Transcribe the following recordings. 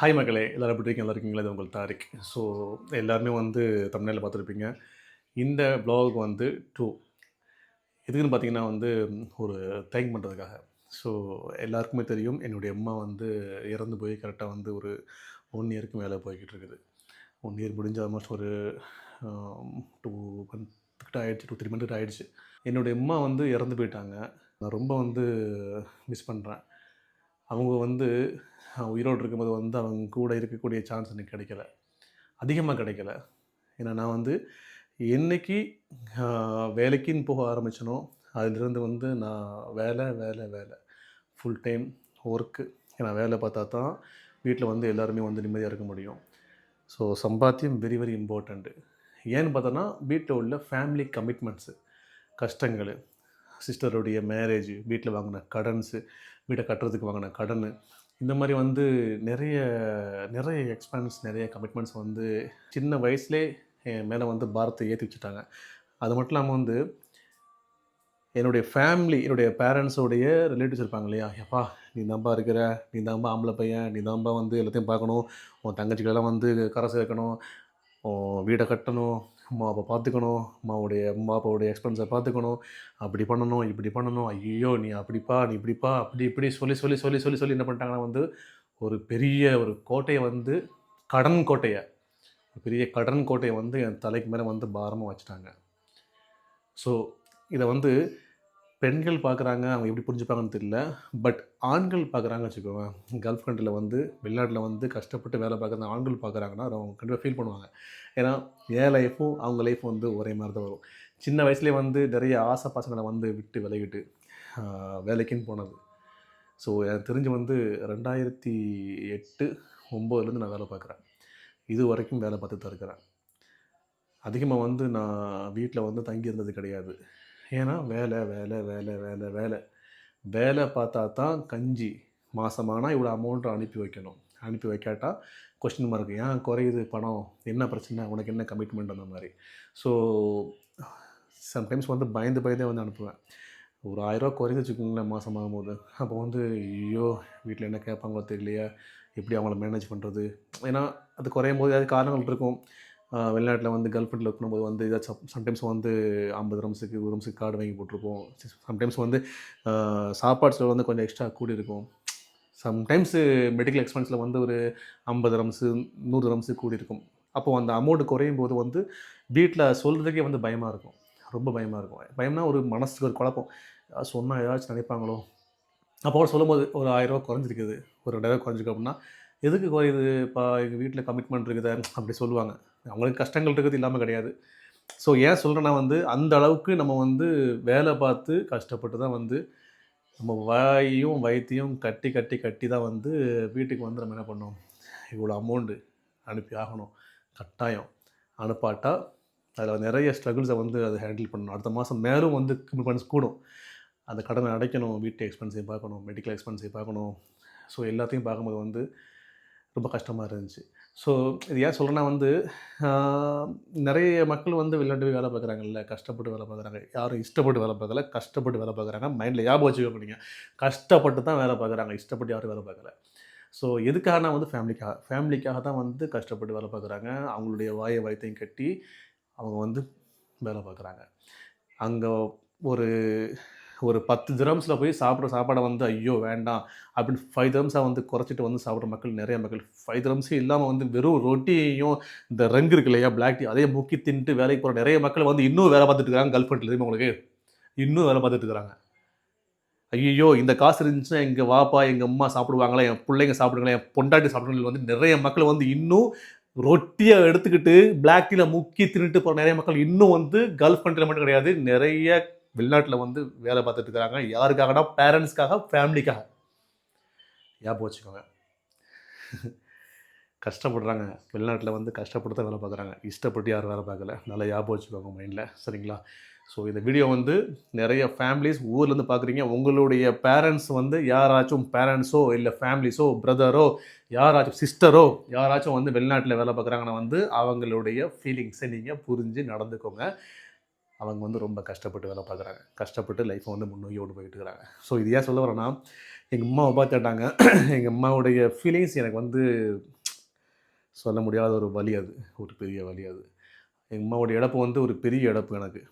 Hi மகளே எல்லோரும் எப்படி இருக்கீங்க? இருக்கீங்களா? இது உங்கள் தாரிக். ஸோ எல்லாருமே வந்து தமிழ்நாட்டில் பார்த்துருப்பீங்க. இந்த ப்ளாக் வந்து டூ எதுக்குன்னு பார்த்தீங்கன்னா வந்து ஒரு தேங்க் பண்ணுறதுக்காக ஸோ எல்லாருக்குமே தெரியும் என்னுடைய அம்மா வந்து இறந்து போய் கரெக்டாக வந்து ஒரு ஒன் இயருக்கு மேலே போய்கிட்டு இருக்குது. ஒன் இயர் முடிஞ்ச ஆல்மோஸ்ட் ஒரு டூ மந்த்கிட்ட ஆகிடுச்சு டூ த்ரீ மந்த்கிட்ட ஆகிடுச்சு என்னுடைய அம்மா வந்து இறந்து போயிட்டாங்க. நான் ரொம்ப வந்து மிஸ் பண்ணுறேன் அவங்க வந்து உயிரோடு இருக்கும்போது வந்து அவங்க கூட இருக்கக்கூடிய சான்ஸ் எனக்கு கிடைக்கல. அதிகமாக கிடைக்கல. ஏன்னா நான் வந்து என்னைக்கு வேலைக்குன்னு போக ஆரம்பித்தனோ அதிலிருந்து வந்து நான் வேலை வேலை வேலை. ஃபுல் டைம் ஒர்க்கு ஏன்னா வேலை பார்த்தா தான் வீட்டில் வந்து எல்லாருமே வந்து நிம்மதியாக இருக்க முடியும். ஸோ சம்பாத்தியம் வெரி வெரி இம்பார்ட்டண்ட்டு ஏன்னு பார்த்தோன்னா வீட்டில் உள்ள ஃபேமிலி கமிட்மெண்ட்ஸு கஷ்டங்கள் சிஸ்டருடைய மேரேஜ் வீட்டில் வாங்கின கடன்ஸு வீட்டை கட்டுறதுக்கு வாங்கின கடன் இந்த மாதிரி வந்து நிறைய நிறைய எக்ஸ்பென்ஸ் நிறைய கமிட்மெண்ட்ஸ் வந்து சின்ன வயசுலே என் மேலே வந்து பாரத்தை ஏற்றி வச்சுட்டாங்க. அது மட்டும் இல்லாமல் வந்து என்னுடைய ஃபேமிலி என்னுடைய பேரண்ட்ஸோடைய ரிலேட்டிவ்ஸ் இருப்பாங்க இல்லையா? எப்பா நீ தான்பா இருக்கிற? நீ தான்பா ஆம்பளை பையன்? நீ தான்பா வந்து எல்லாத்தையும் பார்க்கணும். உன் தங்கச்சிகளெல்லாம் வந்து கரை சேர்க்கணும். உன் வீடை கட்டணும். அம்மா பார்த்துக்கணும் அம்மாவுடைய அம்மா அப்பாவுடைய எக்ஸ்பென்ஸை பார்த்துக்கணும். அப்படி பண்ணணும் இப்படி பண்ணணும். ஐயோ நீ அப்படிப்பா நீ இப்படிப்பா அப்படி இப்படி சொல்லி சொல்லி சொல்லி சொல்லி சொல்லி என்ன பண்ணிட்டாங்கன்னா வந்து ஒரு பெரிய ஒரு கோட்டையை வந்து கடன் கோட்டையை பெரிய கடன் கோட்டையை வந்து என் தலைக்கு மேலே வந்து பாரமாக வச்சுட்டாங்க. ஸோ இதை வந்து பெண்கள் பார்க்குறாங்க அவங்க எப்படி புரிஞ்சுப்பாங்கன்னு தெரியல. பட் ஆண்கள் பார்க்குறாங்க வச்சுக்கோங்க கல்ஃப் கண்ட்ரியில் வந்து வெளிநாட்டில் வந்து கஷ்டப்பட்டு வேலை பார்க்குற ஆண்கள் பார்க்குறாங்கன்னா அவங்க கண்டிப்பாக ஃபீல் பண்ணுவாங்க. ஏன்னா என் லைஃப்பும் அவங்க லைஃப்பும் வந்து ஒரே மாதிரி தான் வரும். சின்ன வயசுலேயே வந்து நிறைய ஆசை பசங்களை வந்து விட்டு விலகிட்டு வேலைக்குன்னு போனது. ஸோ எனக்கு தெரிஞ்சு வந்து ரெண்டாயிரத்தி எட்டு ஒம்போதுலேருந்து நான் வேலை பார்க்குறேன். இது வரைக்கும் வேலை பார்த்து தான் இருக்கிறேன். அதிகமாக வந்து நான் வீட்டில் வந்து தங்கி இருந்தது கிடையாது. ஏன்னா வேலை வேலை வேலை வேலை வேலை. வேலை பார்த்தா தான் கஞ்சி மாதமானால் இவ்வளோ அமௌண்ட்டை அனுப்பி வைக்கணும். அனுப்பி வைக்காட்டா? கொஸ்டின் மார்க் ஏன் குறையுது பணம்? என்ன பிரச்சனை? உனக்கு என்ன கமிட்மெண்ட் அந்த மாதிரி. ஸோ சம்டைம்ஸ் வந்து பயந்து பயந்தே வந்து அனுப்புவேன். ஒரு ஆயிரரூவா குறைந்து வச்சுக்கோங்களேன் மாதம் ஆகும்போது. அப்போ வந்து ஐயோ வீட்டில் என்ன கேட்பாங்களோ தெரியலையா. எப்படி அவங்கள மேனேஜ் பண்ணுறது ஏன்னா அது குறையும் போது ஏதாவது காரணங்கள் இருக்கும். வெளிநாட்டில் வந்து கேர்ள் ஃப்ரெண்டில் இருக்கும்போது வந்து ஏதாச்சும் சம்டைம்ஸ் வந்து ஐம்பது ரம்ஸுக்கு ஒரு ரம்ஸுக்கு கார்டு வாங்கி போட்டிருப்போம். சம்டைம்ஸ் வந்து சாப்பாடு செலவு வந்து கொஞ்சம் எக்ஸ்ட்ரா கூடி இருக்கும் சம்டைம்ஸு மெடிக்கல் எக்ஸ்பென்ஸில் வந்து ஒரு ஐம்பது ரம்ஸு நூறு ரம்ஸு கூடி இருக்கும். அப்போது அந்த அமௌண்ட் குறையும் போது வந்து வீட்டில் சொல்கிறதுக்கே வந்து பயமாக இருக்கும். ரொம்ப பயமாக இருக்கும். பயம்னா ஒரு மனசுக்கு ஒரு குழப்பம். சொன்னால் ஏதாச்சும் நினைப்பாங்களோ? அப்போ கூட சொல்லும்போது ஒரு ஆயிரரூவா குறைஞ்சிருக்குது. ஒரு ரெண்டாயிரம் குறைஞ்சிருக்கு அப்படின்னா எதுக்கு குறையுது? இப்போ எங்கள் வீட்டில் கமிட்மெண்ட் இருக்குது. அப்படி சொல்லுவாங்க. அவங்களுக்கு கஷ்டங்கள் இருக்குது இல்லாமல் கிடையாது. ஸோ ஏன் சொல்கிறேன்னா வந்து அந்த அளவுக்கு நம்ம வந்து வேலை பார்த்து கஷ்டப்பட்டு தான் வந்து நம்ம வாயும் வயிற்றையும் கட்டி கட்டி கட்டி தான் வந்து வீட்டுக்கு வந்து நம்ம என்ன பண்ணோம் இவ்வளோ அமௌண்ட்டு அனுப்பி ஆகணும். கட்டாயம். அனுப்பாட்டா அதில் நிறைய ஸ்ட்ரகிள்ஸை வந்து அதை ஹேண்டில் பண்ணணும். அடுத்த மாதம் மேலும் வந்து கமிட்மெண்ட்ஸ் கூடும். அந்த கடனை அடைக்கணும். வீட்டு எக்ஸ்பென்ஸையும் பார்க்கணும். மெடிக்கல் எக்ஸ்பென்ஸையும் பார்க்கணும். ஸோ எல்லாத்தையும் பார்க்கும்போது வந்து ரொம்ப கஷ்டமாக இருந்துச்சு. ஸோ இது ஏன் சொல்கிறேன்னா வந்து நிறைய மக்கள் வந்து வெளிநாட்டு போய் வேலை பார்க்குறாங்கல்ல கஷ்டப்பட்டு வேலை பார்க்குறாங்க. யாரும் இஷ்டப்பட்டு வேலை பார்க்கல கஷ்டப்பட்டு வேலை பார்க்குறாங்க. மைண்டில் ஞாபகம் வச்சுக்க முடியுங்க கஷ்டப்பட்டு தான் வேலை பார்க்குறாங்க இஷ்டப்பட்டு யாரும் வேலை பார்க்கல. ஸோ எதுக்காகனா வந்து ஃபேமிலிக்காக ஃபேமிலிக்காக தான் வந்து கஷ்டப்பட்டு வேலை பார்க்குறாங்க. அவங்களுடைய வாயை வயத்தையும் கட்டி அவங்க வந்து வேலை பார்க்குறாங்க. அங்கே ஒரு ஒரு பத்து திரம்ஸில் போய் சாப்பிட்ற சாப்பாடை வந்து ஐயோ வேண்டாம் அப்படின்னு ஃபைவ் திரம்ஸாக வந்து குறைச்சிட்டு வந்து சாப்பிட்ற மக்கள் நிறைய மக்கள். ஃபைவ் திரம்ஸே இல்லாமல் வந்து வெறும் ரொட்டியையும் இந்த ரங்கு இருக்கு இல்லையா பிளாக் டீ அதே முக்கி தின்ட்டு வேலைக்கு போகிற நிறைய மக்கள் வந்து இன்னும் வேலை பார்த்துட்டு இருக்காங்க கல்ஃப் உங்களுக்கு? இன்னும் வேலை பார்த்துட்டு இருக்கிறாங்க ஐயோ இந்த காசு இருந்துச்சுன்னா எங்கள் வாப்பா எங்கள் அம்மா சாப்பிடுவாங்களா என் பிள்ளைங்க சாப்பிடுங்களா என் பொண்டாட்டி சாப்பிடுங்களா வந்து நிறைய மக்கள் வந்து இன்னும் ரொட்டியை எடுத்துக்கிட்டு பிளாக் டீல முக்கி தின்னுட்டு போகிற நிறைய மக்கள் இன்னும் வந்து கல்ஃப் கண்ட்ரியில் மட்டும் கிடையாது நிறைய வெளிநாட்டில் வந்து வேலை பார்த்துட்டு இருக்கிறாங்க. யாருக்காகனா பேரண்ட்ஸ்க்காக ஃபேமிலிக்காக ஞாபகம் வச்சுக்கோங்க கஷ்டப்படுறாங்க. வெளிநாட்டில் வந்து கஷ்டப்பட்டு தான் வேலை பார்க்குறாங்க. இஷ்டப்பட்டு யாரும் வேலை பார்க்கல. நல்லா ஞாபகம் வச்சுக்கோங்க மைண்டில் சரிங்களா? ஸோ இந்த வீடியோ வந்து நிறைய ஃபேமிலிஸ் ஊர்லேருந்து பார்க்குறீங்க. உங்களுடைய பேரண்ட்ஸ் வந்து யாராச்சும் பேரண்ட்ஸோ இல்லை ஃபேமிலிஸோ பிரதரோ யாராச்சும் சிஸ்டரோ யாராச்சும் வந்து வெளிநாட்டில் வேலை பார்க்குறாங்கன்னா வந்து அவங்களுடைய ஃபீலிங்ஸை நீங்கள் புரிஞ்சு நடந்துக்கோங்க. அவங்க வந்து ரொம்ப கஷ்டப்பட்டு வேலை பார்க்குறாங்க. கஷ்டப்பட்டு லைஃப்பை வந்து முன்னோக்கி ஓட்டு போயிட்டு இருக்கிறாங்க. ஸோ இது ஏன் சொல்ல வரேன்னா எங்கள் அம்மாவை தேட்டாங்க எங்கள் அம்மாவுடைய ஃபீலிங்ஸ் எனக்கு வந்து சொல்ல முடியாத ஒரு வழி அது. ஒரு பெரிய வலி அது. எங்கள் அம்மாவுடைய இழப்பு வந்து ஒரு பெரிய இழப்பு எனக்கு.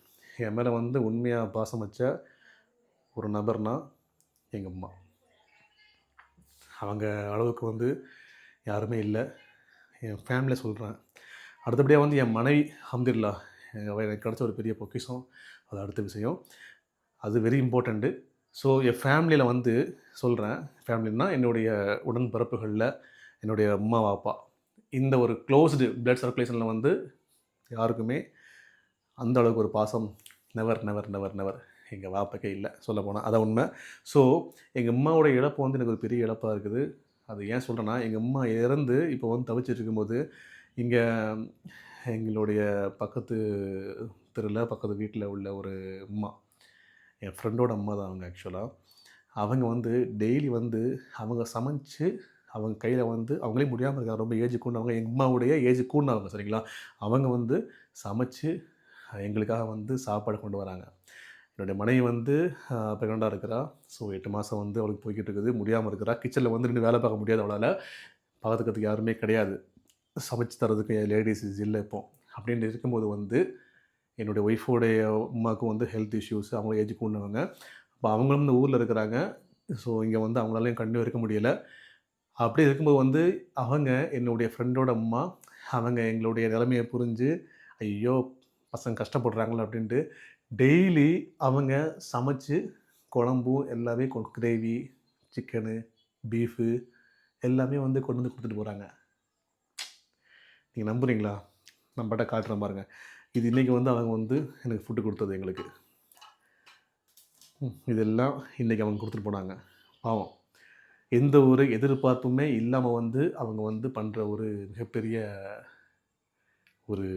என் மேலே வந்து உண்மையாக பாசம் வச்ச ஒரு நபர்னா எங்கள் அம்மா. அவங்க அளவுக்கு வந்து யாருமே இல்லை. என் ஃபேமிலியை சொல்கிறேன் அடுத்தபடியாக வந்து என் மனைவி அஹமதுல்லா எனக்கு கிடச்ச ஒரு பெரிய பொக்கிஷம். அது அடுத்த விஷயம். அது வெரி இம்பார்ட்டண்ட்டு ஸோ என் ஃபேமிலியில் வந்து சொல்கிறேன் ஃபேமிலின்னா என்னுடைய உடன்பிறப்புகளில் என்னுடைய அம்மா அப்பா. இந்த ஒரு க்ளோஸ்டு பிளட் சர்க்குலேஷனில் வந்து யாருக்குமே அந்த அளவுக்கு ஒரு பாசம் நெவர் நெவர் நெவர் நெவர் எங்கள் வாப்பக்கே இல்லை. சொல்ல போனால் அதான் உண்மை. ஸோ எங்கள் அம்மாவோட இழப்பு வந்து எனக்கு ஒரு பெரிய இழப்பாக இருக்குது. அது ஏன் சொல்கிறேன்னா எங்கள் அம்மா இறந்து இப்போ வந்து தவிச்சிட்டு இருக்கும்போது இங்கே எங்களுடைய பக்கத்து தெருவில் பக்கத்து வீட்டில் உள்ள ஒரு அம்மா. என் ஃப்ரெண்டோட அம்மா தான் அவங்க ஆக்சுவலாக அவங்க வந்து டெய்லி வந்து அவங்க சமைச்சு அவங்க கையில் வந்து அவங்களே முடியாமல் இருக்காங்க. ரொம்ப ஏஜ் கூண்டவங்க எங்கள் அம்மாவுடைய ஏஜ் கூண்டவங்க சரிங்களா? அவங்க வந்து சமைச்சு எங்களுக்காக வந்து சாப்பாடு கொண்டு வராங்க. என்னுடைய மனைவி வந்து ப்ரெக்னெண்ட்டாக இருக்கிறா. ஸோ எட்டு மாதம் வந்து அவளுக்கு போய்கிட்டு இருக்குது. முடியாமல் இருக்கிறா. கிச்சனில் வந்து நின்று வேலை பார்க்க முடியாது அவளால். பார்த்துக்கிறதுக்கு யாருமே கிடையாது. சமைச்சு தரதுக்கு லேடிஸ் இல்லை இப்போ. அப்படின்னு இருக்கும்போது வந்து என்னுடைய ஒய்ஃபோடைய அம்மாவுக்கும் வந்து ஹெல்த் இஷ்யூஸ் அவங்க ஏஜ் கூண்டவங்க அப்போ அவங்களும் இந்த ஊரில் இருக்கிறாங்க. ஸோ இங்கே வந்து அவங்களாலையும் கண்டிப்பாக இருக்க முடியலை. அப்படி இருக்கும்போது வந்து அவங்க என்னுடைய ஃப்ரெண்டோட அம்மா அவங்க எங்களுடைய நிலைமையை புரிஞ்சு ஐயோ பசங்க கஷ்டப்படுறாங்களே அப்படின்ட்டு டெய்லி அவங்க சமைச்சு குழம்பும் எல்லாமே கிரேவி சிக்கனு பீஃபு எல்லாமே வந்து கொண்டு வந்து கொடுத்துட்டு போகிறாங்க நீங்கள் நம்புறீங்களா? நம்மகிட்ட காட்டுறேன் பாருங்கள் இது இன்றைக்கி வந்து அவங்க வந்து எனக்கு ஃபுட்டு கொடுத்தது எங்களுக்கு. இதெல்லாம் இன்றைக்கி அவங்க கொடுத்துட்டு போனாங்க. பாவம். எந்த ஒரு எதிர்பார்ப்புமே இல்லாமல் வந்து அவங்க வந்து பண்ணுற ஒரு மிகப்பெரிய ஒரு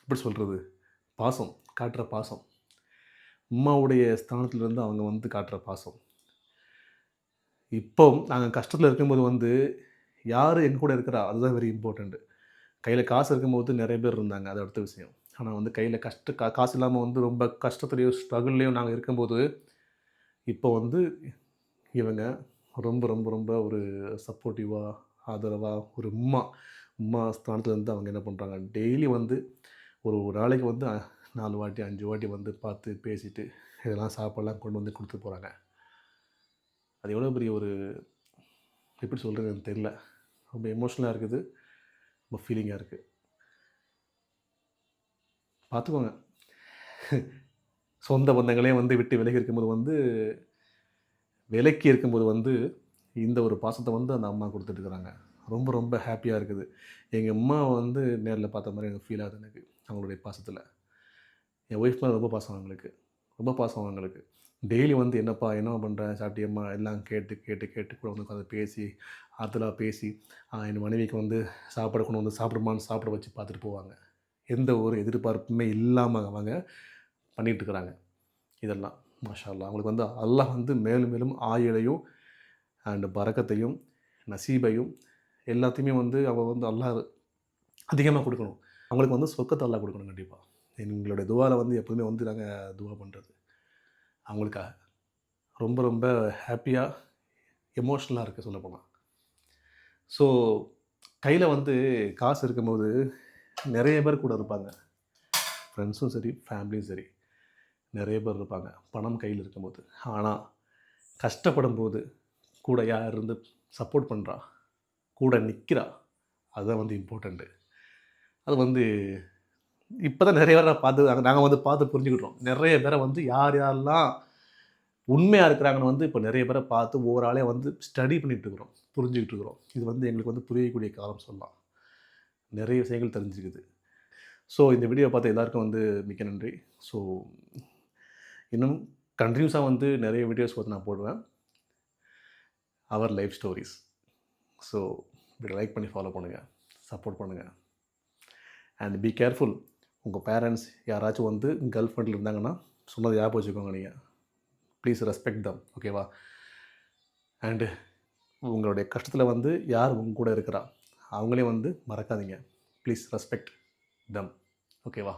எப்படி சொல்கிறது பாசம் காட்டுற பாசம். அம்மாவுடைய ஸ்தானத்துலேருந்து அவங்க வந்து காட்டுற பாசம். இப்போ நாங்கள் கஷ்டத்தில் இருக்கும்போது வந்து யார் எங்கள் கூட இருக்கிறா? அதுதான் வெரி இம்பார்ட்டண்ட்டு கையில் காசு இருக்கும்போது நிறைய பேர் இருந்தாங்க. அது அடுத்த விஷயம். ஆனால் வந்து கையில் கஷ்ட கா காசு இல்லாமல் வந்து ரொம்ப கஷ்டத்துலேயும் ஸ்ட்ரகிள்லேயும் நாங்கள் இருக்கும்போது இப்போ வந்து இவங்க ரொம்ப ரொம்ப ரொம்ப ஒரு சப்போர்ட்டிவாக ஆதரவாக ஒரு உம்மா உம்மா ஸ்தானத்துலேருந்து அவங்க என்ன பண்ணுறாங்க டெய்லி வந்து ஒரு ஒரு நாளைக்கு வந்து நாலு வாட்டி அஞ்சு வாட்டி வந்து பார்த்து பேசிட்டு இதெல்லாம் சாப்பாடெல்லாம் கொண்டு வந்து கொடுத்து போகிறாங்க அது எவ்வளோ பெரிய ஒரு எப்படி சொல்கிறது எனக்கு தெரில ரொம்ப எமோஷ்னலாக இருக்குது. ரொம்ப ஃபீலிங்காக இருக்குது பார்த்துக்கோங்க. சொந்த பந்தங்களே வந்து விட்டு விலகி இருக்கும்போது வந்து விலக்கி இருக்கும்போது வந்து இந்த ஒரு பாசத்தை வந்து அந்த அம்மா கொடுத்துட்ருக்குறாங்க ரொம்ப ரொம்ப ஹாப்பியாக இருக்குது. எங்கள் அம்மா வந்து நேரில் பார்த்த மாதிரி எனக்கு ஃபீல் ஆகுது எனக்கு அவங்களுடைய பாசத்தில். என் ஒய்ஃப் மேலே ரொம்ப பாசம் அவங்களுக்கு. ரொம்ப பாசம் அவங்களுக்கு. டெய்லி வந்து என்னப்பா என்ன பண்ணுறேன் சாப்பிட்டியம்மா? எல்லாம் கேட்டு கேட்டு கேட்டு கூட வந்து உட்காந்து பேசி ஆறுதலாக பேசி என் மனைவிக்கு வந்து சாப்பாடு கொண்டு வந்து சாப்பிடுமான்னு சாப்பிட வச்சு பார்த்துட்டு போவாங்க. எந்த ஒரு எதிர்பார்ப்புமே இல்லாமல் அவங்க பண்ணிகிட்ருக்குறாங்க இதெல்லாம் மாஷால்லா அவங்களுக்கு வந்து அல்லாஹ் வந்து மேலும் மேலும் ஆயுளையும் அண்டு பறக்கத்தையும் நசீபையும் எல்லாத்தையுமே வந்து அவள் வந்து அல்லாஹ் அதிகமாக கொடுக்கணும். அவங்களுக்கு வந்து சொக்கத்தை அல்லாஹ் கொடுக்கணும் கண்டிப்பாக எங்களுடைய துவாவில் வந்து எப்போதுமே வந்து நாங்கள் துவா பண்ணுறது அவங்களுக்காக. ரொம்ப ரொம்ப ஹாப்பியாக எமோஷ்னலாக இருக்குது சொல்லப்போனால் ஸோ கையில் வந்து காசு இருக்கும்போது நிறைய பேர் கூட இருப்பாங்க. ஃப்ரெண்ட்ஸும் சரி ஃபேமிலியும் சரி நிறைய பேர் இருப்பாங்க. பணம் கையில் இருக்கும்போது. ஆனால் கஷ்டப்படும் போது கூட யார் இருந்து சப்போர்ட் பண்ணுறா கூட நிற்கிறா அதுதான் வந்து இம்பார்ட்டண்ட்டு அது வந்து இப்போ தான் நிறைய பேரை பார்த்து நாங்கள் வந்து பார்த்து புரிஞ்சுக்கிட்டோம். நிறைய பேரை வந்து யார் யாரெல்லாம் உண்மையாக இருக்கிறாங்கன்னு வந்து இப்போ நிறைய பேரை பார்த்து ஓவராலே வந்து ஸ்டடி பண்ணிகிட்டு இருக்கிறோம். புரிஞ்சுக்கிட்டு இருக்கிறோம் இது வந்து எங்களுக்கு வந்து புரியக்கூடிய காலம் சொல்லலாம். நிறைய விஷயங்கள் தெரிஞ்சுக்குது. ஸோ இந்த வீடியோ பார்த்த எல்லாருக்கும் வந்து மிக்க நன்றி. ஸோ இன்னும் கண்டினியூஸாக வந்து நிறைய வீடியோஸ் பார்த்து நான் போடுவேன். அவர் லைஃப் ஸ்டோரிஸ் ஸோ இப்படி லைக் பண்ணி ஃபாலோ பண்ணுங்கள் சப்போர்ட் பண்ணுங்கள் அண்ட் பி கேர்ஃபுல் உங்கள் பேரண்ட்ஸ் யாராச்சும் வந்து கேர்ள் ஃப்ரெண்டில் இருந்தாங்கன்னா சொன்னதை ஞாபகம் வச்சுக்கோங்க நீங்கள் ப்ளீஸ் ரெஸ்பெக்ட் தம் ஓகேவா அண்டு உங்களுடைய கஷ்டத்தில் வந்து யார் உங்க கூட இருக்கிறா? அவங்களையும் வந்து மறக்காதீங்க. ப்ளீஸ் ரெஸ்பெக்ட் தம் ஓகேவா